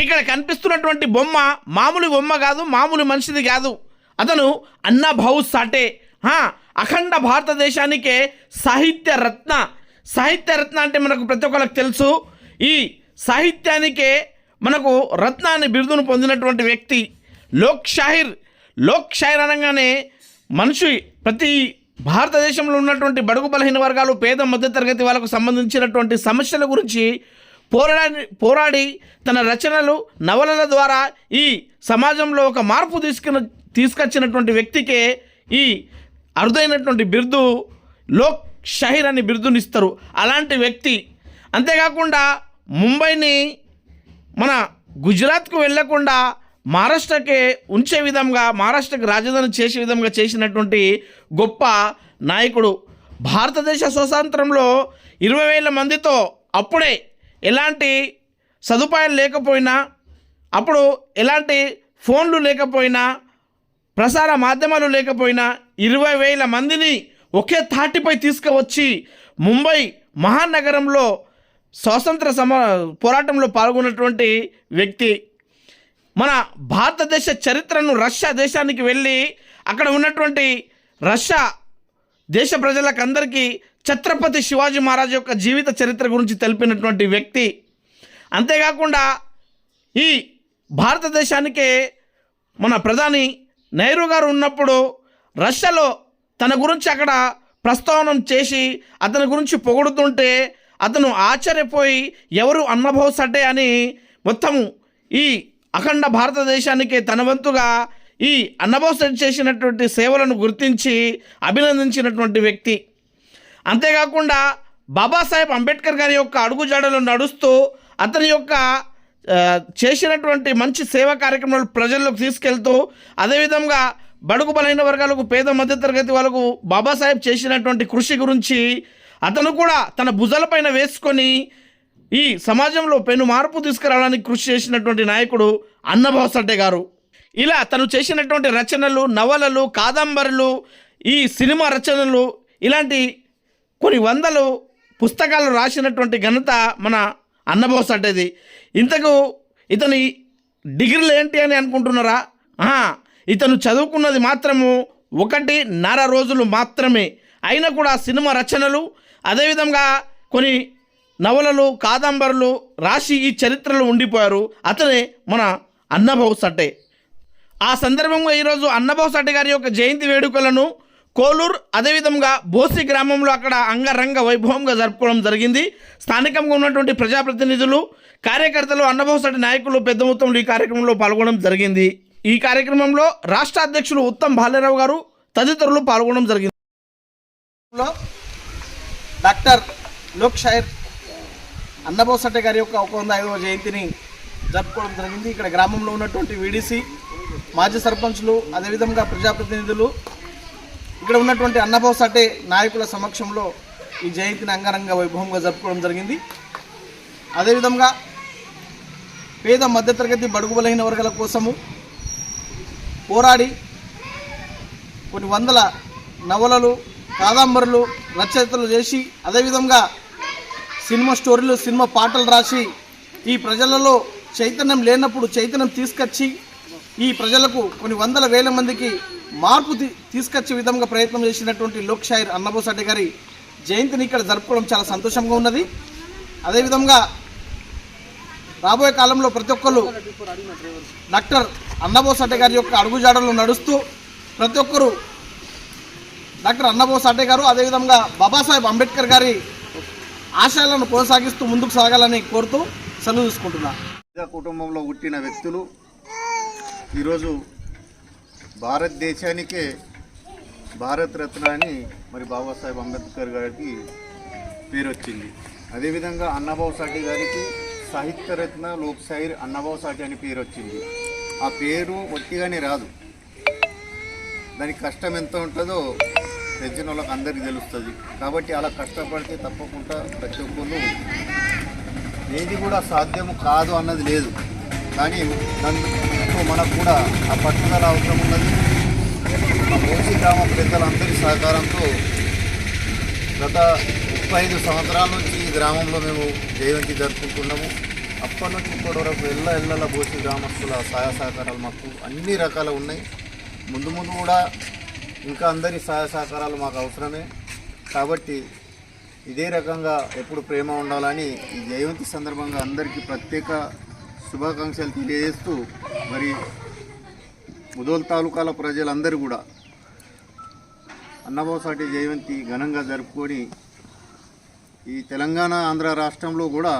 ఇక్కడ కనిపిస్తున్నటువంటి బొమ్మ మామూలు బొమ్మ కాదు మామూలు మనిషిది కాదు. అతను అన్నభావు సాటే. అఖండ భారతదేశానికే సాహిత్య రత్న. సాహిత్య రత్న అంటే మనకు ప్రతి ఒక్కరికి తెలుసు. ఈ సాహిత్యానికే మనకు రత్న అనే బిరుదును పొందినటువంటి వ్యక్తి లోక్ షాహిర్. లోక్ షాహిర్ అనగానే మనిషి ప్రతి భారతదేశంలో ఉన్నటువంటి బడుగు బలహీన వర్గాలు పేద మధ్యతరగతి వాళ్ళకు సంబంధించినటువంటి సమస్యల గురించి పోరాడి పోరాడి తన రచనలు నవలల ద్వారా ఈ సమాజంలో ఒక మార్పు తీసుకున్న తీసుకొచ్చినటువంటి వ్యక్తికే ఈ అరుదైనటువంటి బిరుదు లోక్ షహీర్ అని బిరుదునిస్తారు. అలాంటి వ్యక్తి. అంతేకాకుండా ముంబైని మన గుజరాత్కు వెళ్ళకుండా మహారాష్ట్రకే ఉంచే విధంగా మహారాష్ట్రకు రాజధాని చేసే విధంగా చేసినటువంటి గొప్ప నాయకుడు. భారతదేశ స్వతంత్రంలో ఇరవై వేల మందితో అప్పుడే ఎలాంటి సదుపాయాలు లేకపోయినా అప్పుడు ఎలాంటి ఫోన్లు లేకపోయినా ప్రసార మాధ్యమాలు లేకపోయినా ఇరవై వేల మందిని ఒకే తాటిపై తీసుకువచ్చి ముంబై మహానగరంలో స్వాతంత్ర సమ పోరాటంలో పాల్గొన్నటువంటి వ్యక్తి. మన భారతదేశ చరిత్రను రష్యా దేశానికి వెళ్ళి అక్కడ ఉన్నటువంటి రష్యా దేశ ప్రజలకందరికీ ఛత్రపతి శివాజీ మహారాజ్ యొక్క జీవిత చరిత్ర గురించి తెలిపినటువంటి వ్యక్తి. అంతేకాకుండా ఈ భారతదేశానికే మన ప్రధాని నెహ్రూ గారు ఉన్నప్పుడు రష్యాలో తన గురించి అక్కడ ప్రస్తావనం చేసి అతని గురించి పొగుడుతుంటే అతను ఆశ్చర్యపోయి ఎవరు అన్నభవ సడ్డే అని మొత్తం ఈ అఖండ భారతదేశానికి తన వంతుగా ఈ అన్నభవ్ చేసినటువంటి సేవలను గుర్తించి అభినందించినటువంటి వ్యక్తి. అంతేకాకుండా బాబాసాహెబ్ అంబేద్కర్ గారి యొక్క అడుగుజాడలో నడుస్తూ అతని యొక్క చేసినటువంటి మంచి సేవా కార్యక్రమాలు ప్రజల్లోకి తీసుకెళ్తూ అదేవిధంగా బడుగు బలైన వర్గాలకు పేద మధ్యతరగతి వాళ్ళకు బాబాసాహెబ్ చేసినటువంటి కృషి గురించి అతను కూడా తన భుజాలపైన వేసుకొని ఈ సమాజంలో పెను మార్పు తీసుకురావడానికి కృషి చేసినటువంటి నాయకుడు అన్నభవసడ్డే గారు. ఇలా తను చేసినటువంటి రచనలు నవలలు కాదంబరులు ఈ సినిమా రచనలు ఇలాంటి కొన్ని వందలు పుస్తకాలు రాసినటువంటి ఘనత మన అన్నబోస్ అంటేది. ఇంతకు ఇతని డిగ్రీలు ఏంటి అని అనుకుంటున్నారా? ఇతను చదువుకున్నది మాత్రము ఒకటి నర రోజులు మాత్రమే. అయినా కూడా సినిమా రచనలు అదేవిధంగా కొన్ని నవలలు కాదంబరులు రాసి ఈ చరిత్రలో ఉండిపోయారు. అతనే మన అన్నభావ్ సట్టే ఆ సందర్భంగా ఈరోజు అన్నభావ్ గారి యొక్క జయంతి వేడుకలను కోలూరు అదేవిధంగా బోసి గ్రామంలో అక్కడ అంగరంగ వైభవంగా జరుపుకోవడం జరిగింది. స్థానికంగా ఉన్నటువంటి ప్రజాప్రతినిధులు కార్యకర్తలు అన్నభావ్ నాయకులు పెద్ద మొత్తంలో ఈ కార్యక్రమంలో పాల్గొనడం జరిగింది. ఈ కార్యక్రమంలో రాష్ట్ర అధ్యక్షులు ఉత్తమ్ బాలేరావు గారు తదితరులు పాల్గొనడం జరిగింది. డాక్టర్ లోక్ షైర్ అన్నబోసట్టే గారి యొక్క ఒక వంద ఐదవ జయంతిని జరుపుకోవడం జరిగింది. ఇక్కడ గ్రామంలో ఉన్నటువంటి వీడీసీ మాజీ సర్పంచ్లు అదేవిధంగా ప్రజాప్రతినిధులు ఇక్కడ ఉన్నటువంటి అన్నబోసట్టే నాయకుల సమక్షంలో ఈ జయంతిని అంగరంగ వైభవంగా జరుపుకోవడం జరిగింది. అదేవిధంగా పేద మధ్యతరగతి బడుగు బలహీన వర్గాల కోసము పోరాడి కొన్ని వందల నవలలు కాదంబరులు రచయితలు చేసి అదేవిధంగా సినిమా స్టోరీలు సినిమా పాటలు రాసి ఈ ప్రజలలో చైతన్యం లేనప్పుడు చైతన్యం తీసుకొచ్చి ఈ ప్రజలకు కొన్ని వందల వేల మందికి మార్పు తీసుకొచ్చే విధంగా ప్రయత్నం చేసినటువంటి లోక్ షాయిర్ అన్నబోసడ్డి గారి జయంతిని ఇక్కడ జరుపుకోవడం చాలా సంతోషంగా ఉన్నది. అదేవిధంగా రాబోయే కాలంలో ప్రతి ఒక్కరు డాక్టర్ అన్నబోసడ్డి గారి యొక్క అడుగుజాడలు నడుస్తూ ప్రతి ఒక్కరు డాక్టర్ అన్నబోస్ అడ్డే గారు అదేవిధంగా బాబాసాహెబ్ అంబేద్కర్ గారి ఆశయాలను కొనసాగిస్తూ ముందుకు సాగాలని కోరుతూ సెలవు తీసుకుంటున్నా. కుటుంబంలో పుట్టిన వ్యక్తులు ఈరోజు భారతదేశానికే భారతరత్న అని మరి బాబాసాహెబ్ అంబేద్కర్ గారికి పేరు వచ్చింది అదేవిధంగా అన్నబాబు సాటి గారికి సాహిత్యరత్న లోక్ షాయిర్ అన్నబాబు సాటి అని పేరు వచ్చింది ఆ పేరు ఒట్టిగానే రాదు. దానికి కష్టం ఎంత ఉంటుందో తెచ్చిన వాళ్ళకి అందరికీ తెలుస్తుంది. కాబట్టి అలా కష్టపడితే తప్పకుండా ప్రతి ఒక్కరు ఏది కూడా సాధ్యము కాదు అన్నది లేదు. కానీ నన్ను మనకు కూడా ఆ పట్టుదల అవసరం ఉన్నది. మా మోసి గ్రామ పెద్దలందరి సహకారంతో గత ముప్పై ఐదు సంవత్సరాల నుంచి ఈ గ్రామంలో మేము జయంతి జరుపుకుంటున్నాము. అప్పటి నుంచి ఇప్పటి వరకు ఎల్ల ఎల్లల బోసి గ్రామస్తుల సహాయ సహకారాలు మాకు అన్ని రకాలు ఉన్నాయి. ముందు ముందు కూడా ఇంకా అందరి సహాయ సహకారాలు మాకు అవసరమే. కాబట్టి ఇదే రకంగా ఎప్పుడు ప్రేమ ఉండాలని ఈ జయంతి సందర్భంగా అందరికీ ప్రత్యేక శుభాకాంక్షలు తెలియజేస్తూ మరి ముదోల్ తాలూకాల ప్రజలందరూ కూడా అన్నబోసాటి జయంతి ఘనంగా జరుపుకొని ఈ తెలంగాణ ఆంధ్ర రాష్ట్రంలో కూడా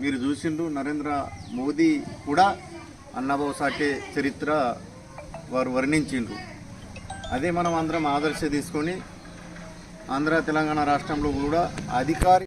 మీరు చూసిండ్రు నరేంద్ర మోదీ కూడా అన్నబాబు సాటే చరిత్ర వారు వర్ణించిండ్రు. అదే మనం అందరం ఆదర్శ తీసుకొని ఆంధ్ర తెలంగాణ రాష్ట్రంలో కూడా అధికారి